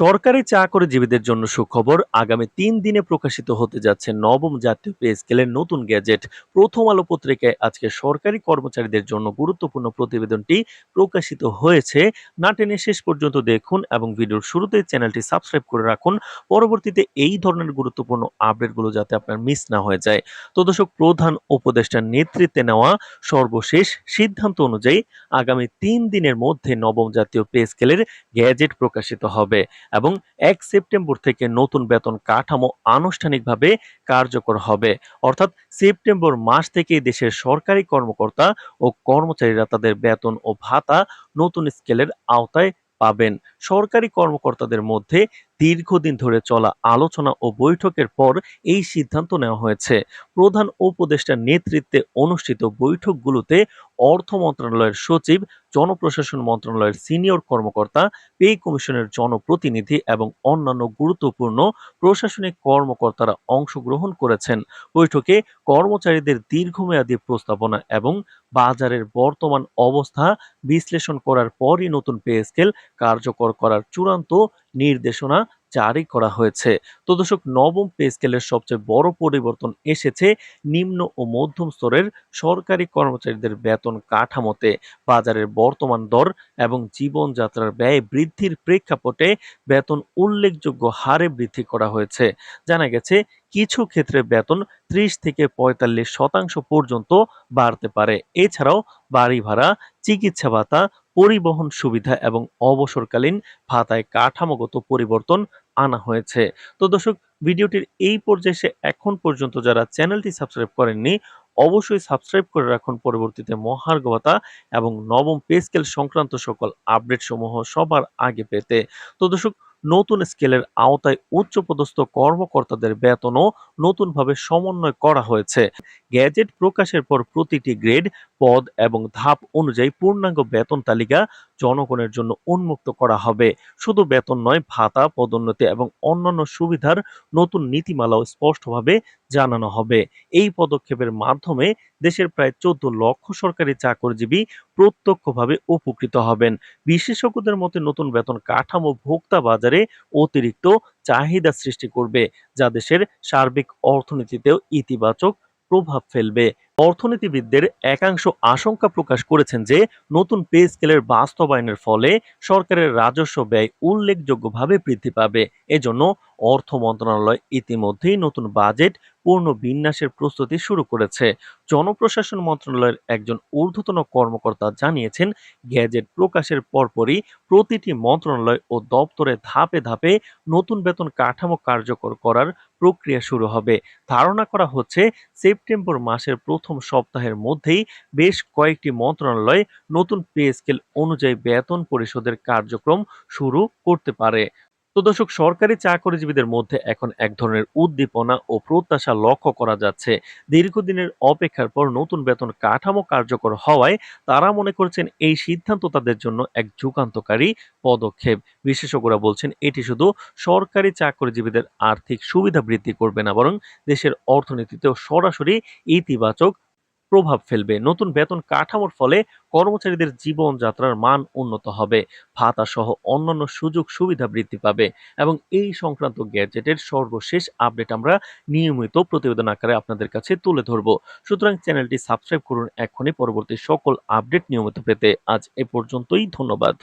সরকারি চাকরিজীবীদের জন্য সুখবর, আগামী তিন দিনে প্রকাশিত হতে যাচ্ছে নবম জাতীয় পে স্কেলের নতুন গ্যাজেট। প্রথম আলো পত্রিকায় আজকে সরকারি কর্মচারীদের জন্য গুরুত্বপূর্ণ প্রতিবেদনটি প্রকাশিত হয়েছে। না টেনে শেষ পর্যন্ত দেখুন এবং ভিডিওর শুরুতে চ্যানেলটি সাবস্ক্রাইব করে রাখুন। পরবর্তীতে এই ধরনের গুরুত্বপূর্ণ আপডেটগুলো যাতে আপনার মিস না হয়ে যায়। তো দর্শক, প্রধান উপদেষ্টার নেতৃত্বে নেওয়া সর্বশেষ সিদ্ধান্ত অনুযায়ী আগামী তিন দিনের মধ্যে নবম জাতীয় পে স্কেলের গ্যাজেট প্রকাশিত হবে। এবং এক সেপ্টেম্বর থেকে নতুন বেতন কাঠামো আনুষ্ঠানিকভাবে কার্যকর হবে। অর্থাৎ সেপ্টেম্বর মাস থেকে দেশের সরকারি কর্মকর্তা ও কর্মচারীরা তাদের বেতন ও ভাতা নতুন স্কেলের আওতায় পাবেন। সরকারি কর্মকর্তাদের মধ্যে দীর্ঘদিন ধরে চলা আলোচনা ও বৈঠকের পর এই সিদ্ধান্ত নেওয়া হয়েছে। প্রধান উপদেষ্টার নেতৃত্বে অনুষ্ঠিত বৈঠকগুলোতে অর্থ মন্ত্রণালয়ের সচিব, জনপ্রশাসন মন্ত্রণালয়ের সিনিয়র কর্মকর্তা, পে কমিশনের জনপ্রতিনিধি এবং অন্যান্য গুরুত্বপূর্ণ প্রশাসনিক কর্মকর্তারা অংশগ্রহণ করেছেন। বৈঠকে কর্মচারীদের দীর্ঘমেয়াদী প্রস্তাবনা এবং বাজারের বর্তমান অবস্থা বিশ্লেষণ করার পরই নতুন পে স্কেল কার্যকর করার চূড়ান্ত নির্দেশনা জারি করা হয়েছে। তো দর্শক, নবম পে স্কেলের সবচেয়ে বড় পরিবর্তন এসেছে নিম্ন ও মধ্যম স্তরের সরকারি কর্মচারীদের বেতন কাঠামোতে। বাজারের বর্তমান দর এবং জীবনযাত্রার ব্যয় বৃদ্ধির প্রেক্ষাপটে বেতন উল্লেখযোগ্য হারে বৃদ্ধি করা হয়েছে। জানা গেছে, কিছু ক্ষেত্রে বেতন ত্রিশ থেকে পঁয়তাল্লিশ শতাংশ পর্যন্ত বাড়তে পারে। এছাড়াও বাড়ি ভাড়া চিকিৎসা ভাতা পরিবহন সুবিধা এবং অবসরকালীন ভাতায় কাঠামোগত পরিবর্তন আনা হয়েছে। তো দর্শক, ভিডিওটির এই পর্যায়ে এখন পর্যন্ত যারা চ্যানেলটি সাবস্ক্রাইব করেননি, অবশ্যই সাবস্ক্রাইব করে রাখুন। পরবর্তীতে মহার্ঘ ভাতা এবং নবম পে স্কেল সংক্রান্ত সকল আপডেট সমূহ সবার আগে পেতে। তো দর্শক, নতুন স্কেলের আওতায় উচ্চপদস্থ কর্মকর্তাদের বেতনও নতুনভাবে সমন্বয় করা হয়েছে। গ্যাজেট প্রকাশের পর প্রতিটি গ্রেড, পদ এবং ধাপ অনুযায়ী পূর্ণাঙ্গ বেতন তালিকা জনগণের জন্য উন্মুক্ত করা হবে। শুধু বেতন নয়, ভাতা, পদোন্নতি এবং অন্যান্য সুবিধার নতুন নীতিমালাও স্পষ্টভাবে জানানো হবে। এই পদক্ষেপের মাধ্যমে দেশের প্রায় চোদ্দ লক্ষ সরকারি চাকরিজীবী প্রত্যক্ষভাবে উপকৃত হবেন। বিশেষজ্ঞদের মতে, নতুন বেতন কাঠামো ভোক্তা বাজারে অতিরিক্ত চাহিদা সৃষ্টি করবে, যা দেশের সার্বিক অর্থনীতিতেও ইতিবাচক প্রভাব ফেলবে। অর্থনীতিবিদদের একাংশ আশঙ্কা প্রকাশ করেছেন যে, নতুন পে স্কেলের বাস্তবায়নের ফলে সরকারের রাজস্ব ব্যয় উল্লেখযোগ্যভাবে বৃদ্ধি পাবে। এজন্য অর্থ মন্ত্রণালয় ইতিমধ্যেই নতুন বাজেট পূর্ণ বিন্যাসের প্রস্তুতি শুরু করেছে। জনপ্রশাসন মন্ত্রণালয়ের একজন ঊর্ধ্বতন কর্মকর্তা জানিয়েছেন, গ্যাজেট প্রকাশের পরপরই প্রতিটি মন্ত্রণালয় ও দপ্তরে ধাপে ধাপে নতুন বেতন কাঠামো কার্যকর করার প্রক্রিয়া শুরু হবে। ধারণা করা হচ্ছে, সেপ্টেম্বর মাসের প্রথম সপ্তাহের মধ্যেই বেশ কয়েকটি মন্ত্রণালয় নতুন পে স্কেল অনুযায়ী বেতন পরিশোধের কার্যক্রম শুরু করতে পারে। তো দর্শক, সরকারি চাকরিজীবীদের মধ্যে এখন এক ধরনের উদ্দীপনা ও প্রত্যাশা লক্ষ্য করা যাচ্ছে। দীর্ঘদিনের অপেক্ষার পর নতুন বেতন কাঠামো কার্যকর হওয়ায় তারা মনে করছেন এই সিদ্ধান্ত তাদের জন্য এক যুগান্তকারী পদক্ষেপ। বিশেষজ্ঞরা বলছেন, এটি শুধু সরকারি চাকরিজীবীদের আর্থিক সুবিধা বৃদ্ধি করবে না, বরং দেশের অর্থনীতিতেও সরাসরি ইতিবাচক প্রভাব ফেলবে। নতুন বেতন কাঠামোর ফলে কর্মচারীদের জীবনযাত্রার মান উন্নত হবে। ভাতা সহ অন্যান্য সুযোগ সুবিধা বৃদ্ধি পাবে এবং এই সংক্রান্ত গ্যাজেটের সর্বশেষ আপডেট আমরা নিয়মিত প্রতিবেদন আকারে আপনাদের কাছে তুলে ধরব। সুতরাং চ্যানেলটি সাবস্ক্রাইব করুন এখনই পরবর্তী সকল আপডেট নিয়মিত পেতে। আজ এ পর্যন্তই, ধন্যবাদ।